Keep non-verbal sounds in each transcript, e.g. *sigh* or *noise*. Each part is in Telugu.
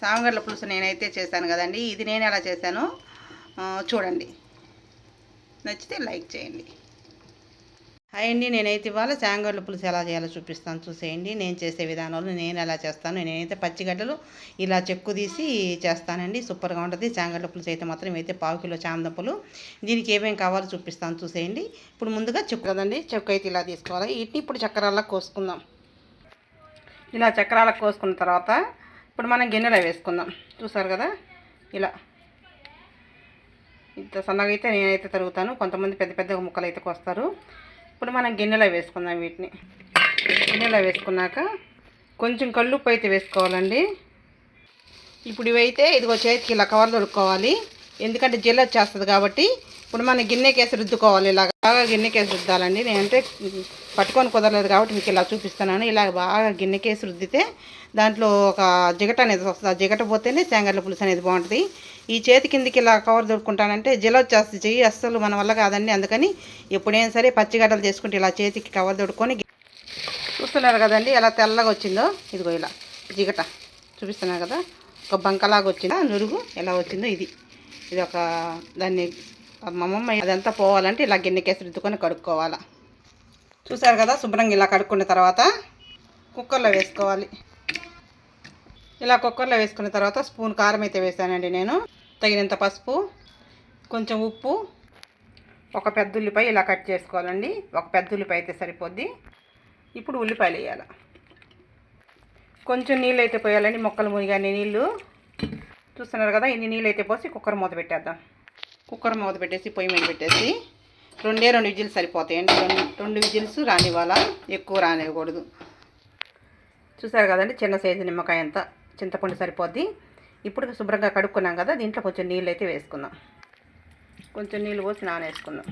సామగడ్ల పులుసు నేనైతే చేశాను కదండి. ఇది నేను ఎలా చేశానో. చూడండి. నచ్చితే లైక్ చేయండి. హాయ్ అండి నేనైతే ఇవాళ చాంగడ్ల పులుసు ఎలా చేయాలో చూపిస్తాను. చూసేయండి. నేను చేసే విధానంలో నేను ఎలా చేస్తాను. నేనైతే పచ్చిగడ్డలు ఇలా చెక్కు తీసి చేస్తానండి. సూపర్గా ఉంటుంది. చాంగడ్ల పులుసు అయితే మాత్రం ఇవైతే పావు కిలో చాందపులు దీనికి ఏమేమి కావాలో చూపిస్తాను. చూసేయండి. ఇప్పుడు ముందుగా చెక్కు కదండి. చెక్కు అయితే ఇలా తీసుకోవాలి. వీటిని ఇప్పుడు చక్రాలకు కోసుకుందాం. ఇలా చక్రాలకు కోసుకున్న తర్వాత ఇప్పుడు మనం గిన్నెలో వేసుకుందాం. చూసారు కదా? ఇలా. ఇంత సన్నగా అయితే నేనైతే తరుగుతాను. కొంతమంది పెద్ద పెద్ద ముక్కలు అయితే కోస్తారు. ఇప్పుడు మనం గిన్నెలో వేసుకుందాం వీటిని. గిన్నెలో వేసుకున్నాక కొంచెం కల్లుప్పు అయితే వేసుకోవాలండి. ఇప్పుడు ఇవైతే ఇదిగో చేతికి ఇలా కవర్లు దొరుకుకోవాలి ఎందుకంటే జెల్ వచ్చేస్తుంది కాబట్టి ఇప్పుడు మనం గిన్నెకేసి రుద్దుకోవాలి. ఇలా బాగా గిన్నెకేసి రుద్దాలండి. నేనంటే పట్టుకొని కుదరలేదు కాబట్టి మీకు ఇలా చూపిస్తున్నాను. ఇలా బాగా గిన్నెకేసి రుద్దితే దాంట్లో ఒక జిగట అనేది వస్తుంది. ఆ జిగట పోతేనే శేంగర్ల పులుసు అనేది బాగుంటుంది. ఈ చేతి కిందికి ఇలా కవర్ దొరుకుంటానంటే జెల్ వచ్చేస్తుంది. చెయ్యి అస్సలు మన వల్ల కాదండి. అందుకని ఎప్పుడైనా సరే పచ్చిగడ్డలు చేసుకుంటే ఇలా చేతికి కవర్ దొడుకొని చూస్తున్నారు కదండి ఎలా తెల్లగా వచ్చిందో? ఇదిగో ఇలా జిగట చూపిస్తున్నారు కదా? ఒక బంకలాగా వచ్చిందా? నురుగు ఎలా వచ్చిందో ఇది. ఇది ఒక దాన్ని మా అమ్మమ్మ అదంతా పోవాలంటే ఇలా గిన్నెకేసి రుద్దుకొని కడుక్కోవాలా. చూసారు కదా శుభ్రంగా ఇలా కడుక్కున్న తర్వాత కుక్కర్లో వేసుకోవాలి. ఇలా కుక్కర్లో వేసుకున్న తర్వాత స్పూన్ కారం అయితే వేసానండి నేను. తగినంత పసుపు కొంచెం ఉప్పు ఒక పెద్ద ఉల్లిపాయ ఇలా కట్ చేసుకోవాలండి. ఒక పెద్ద ఉల్లిపాయ అయితే సరిపోద్ది. ఇప్పుడు ఉల్లిపాయలు వేయాలి. కొంచెం నీళ్ళు అయితే పోయాలండి మొక్కలు మునిగానే నీళ్ళు. చూస్తున్నారు కదా ఇన్ని నీళ్ళు అయితే పోసి కుక్కర్ మూత పెట్టేద్దాం. కుక్కర్ మూత పెట్టేసి పొయ్యి మీద పెట్టేసి రెండే రెండు విజిల్స్ సరిపోతాయండి రెండు రెండు విజిల్స్ రానివ్వాలా ఎక్కువ రానివ్వకూడదు. చూసారు కదండి చిన్న సైజు నిమ్మకాయ అంత చింతపండు సరిపోద్ది. ఇప్పుడు శుభ్రంగా కడుక్కున్నాం కదా దీంట్లో కొంచెం నీళ్ళు అయితే వేసుకుందాం. కొంచెం నీళ్ళు పోసి నానేసుకుందాం.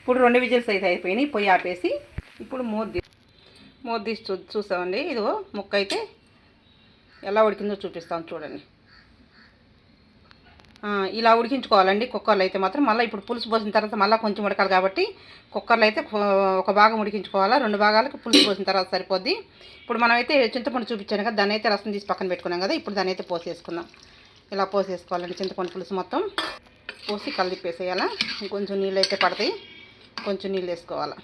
ఇప్పుడు రెండు విజిల్స్ అయితే అయిపోయినాయి పొయ్యి ఆపేసి ఇప్పుడు మోద్ది తీ మూత తీసి చూ చూసామండి ఇదిగో ముక్క అయితే ఎలా ఉడికిందో చూపిస్తాను చూడండి. ఇలా ఉడికించుకోవాలండి కుక్కర్లో అయితే మాత్రం. మళ్ళీ ఇప్పుడు పులుసు పోసిన తర్వాత మళ్ళీ కొంచెం ఉడకాలి కాబట్టి కుక్కర్లో అయితే ఒక భాగం ఉడికించుకోవాలా రెండు భాగాలకు పులుసు పోసిన తర్వాత సరిపోద్ది. ఇప్పుడు మనమైతే చింతపండు చూపించాను కదా దాన్ని అయితే రసం తీసి పక్కన పెట్టుకున్నాం కదా ఇప్పుడు దాన్ని అయితే పోసేసుకుందాం. ఇలా పోసేసుకోవాలండి చింతపండు పులుసు మొత్తం. పోసి కలిపేసేయాలా కొంచెం నీళ్ళు అయితే పడతాయి కొంచెం నీళ్ళు వేసుకోవాలా.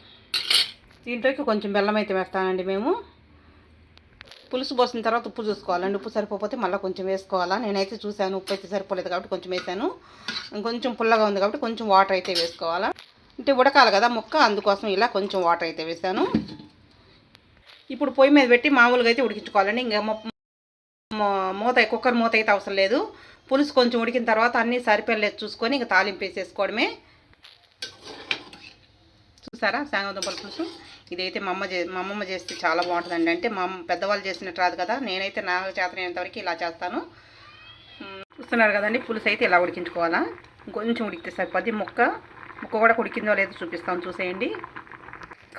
దీంట్లోకి కొంచెం బెల్లం అయితే వేస్తానండి మేము. పులుసు పోసిన తర్వాత ఉప్పు చూసుకోవాలండి ఉప్పు సరిపోతే మళ్ళీ కొంచెం వేసుకోవాలా? నేనైతే చూశాను ఉప్పు అయితే సరిపోలేదు కాబట్టి కొంచెం వేసాను. కొంచెం పుల్లగా ఉంది కాబట్టి కొంచెం వాటర్ అయితే వేసుకోవాలా? అంటే ఉడకాలి కదా ముక్క అందుకోసం ఇలా కొంచెం వాటర్ అయితే వేసాను. ఇప్పుడు పొయ్యి మీద పెట్టి మామూలుగా అయితే ఉడికించుకోవాలండి. ఇంకా మూత కుక్కర్ మూత అయితే అవసరం లేదు. పులుసు కొంచెం ఉడికిన తర్వాత అన్నీ సరిపోలేదు చూసుకొని ఇంకా తాలింపు వేసేసుకోవడమే. చూసారా? శాంగదుంపల పులుసు. ఇదైతే మా అమ్మ చే మా అమ్మమ్మ చేస్తే చాలా బాగుంటుందండి. అంటే మా పెద్దవాళ్ళు చేసినట్టు రాదు కదా. నేనైతే నా చేతనైనంతవరకు ఇలా చేస్తాను. చూస్తున్నారు కదండి పులుసు అయితే ఇలా ఉడికించుకోవాలా? కొంచెం ఉడికితే సరిపోద్ది ముక్క ముక్క కూడా ఉడికిందో లేదో చూపిస్తాను చూసేయండి.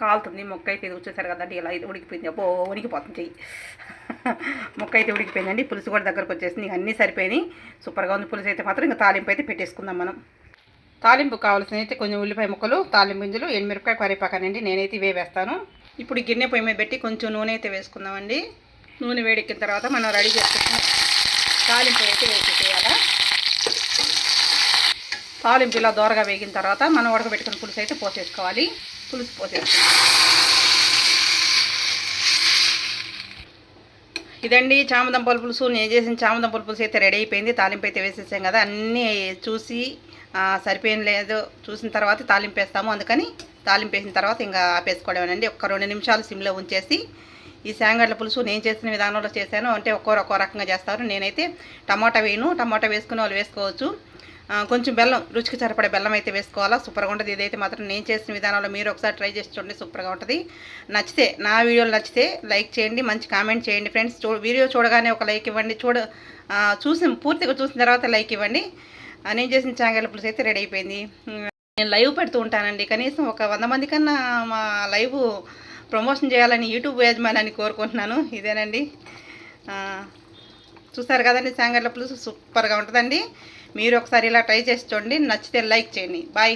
కాలుతుంది మొక్క అయితే ఇది వచ్చేసారు కదండి ఇలా అయితే ఉడికిపోయింది. అబ్బో ఉడికిపోతుంది చెయ్యి. *laughs* మొక్క అయితే ఉడికిపోయిందండి. పులుసు కూడా దగ్గరకు వచ్చేసింది. అన్నీ సరిపోయినాయి. సూపర్గా ఉంది పులుసు అయితే మాత్రం. ఇంకా తాలింపు అయితే పెట్టేసుకుందాం మనం. తాలింపు కావాల్సిన అయితే కొంచెం ఉల్లిపాయ ముక్కలు తాలింపు గింజలు ఎండుమిరపకాయ కరివేపాకనండి నేనైతే ఇవే వేస్తాను. ఇప్పుడు గిన్నె పొయ్యి మీద పెట్టి కొంచెం నూనె అయితే వేసుకుందామండి. నూనె వేడెక్కిన తర్వాత మనం రెడీ చేసుకున్న తాలింపు అయితే వేసేసేయాలా. తాలింపు ఇలా దోరగా వేగిన తర్వాత మనం ఉడకబెట్టుకున్న పులుసు అయితే పోసేసుకోవాలి. పులుసు పోసేసుకోవాలి ఇదండి చామదంపల పులుసు. నేను చేసిన చామదంపల పులుసు అయితే రెడీ అయిపోయింది. తాలింపు అయితే వేసేసాం కదా. అన్నీ చూసి సరిపోయిన లేదు చూసిన తర్వాత తాలింపు వేస్తాము అందుకని తాలింపు వేసిన తర్వాత ఇంకా ఆపేసుకోవడమేనండి. ఒక్క రెండు నిమిషాలు సిమ్లో ఉంచేసి ఈ శాంగడ్ల పులుసు నేను చేసిన విధానంలో చేశాను. అంటే ఒక్కరు ఒక్కో రకంగా చేస్తారు. నేనైతే టమాటా వేయను. టమాటా వేసుకునే వాళ్ళు వేసుకోవచ్చు. కొంచెం బెల్లం రుచికి సరిపడే బెల్లం అయితే వేసుకోవాలా. సూపర్గా ఉంటుంది. ఇదైతే మాత్రం నేను చేసిన విధానంలో మీరు ఒకసారి ట్రై చేసి చూడండి. సూపర్గా ఉంటుంది. నచ్చితే నా వీడియోలు నచ్చితే లైక్ చేయండి. మంచి కామెంట్ చేయండి ఫ్రెండ్స్. చూ వీడియో చూడగానే ఒక లైక్ ఇవ్వండి. చూడ చూసిన పూర్తిగా చూసిన తర్వాత లైక్ ఇవ్వండి. నేను చేసిన చాంగల పులుసు అయితే రెడీ అయిపోయింది. నేను లైవ్ పెడుతూ ఉంటానండి. కనీసం ఒక వంద మంది కన్నా మా లైవ్ ప్రమోషన్ చేయాలని యూట్యూబ్ యజమానాన్ని కోరుకుంటున్నాను. ఇదేనండి. చూసారు కదండి శాంగడ్ల పులుసు సూపర్గా ఉంటుందండి. మీరు ఒకసారి ఇలా ట్రై చేసి చూడండి. నచ్చితే లైక్ చేయండి. బాయ్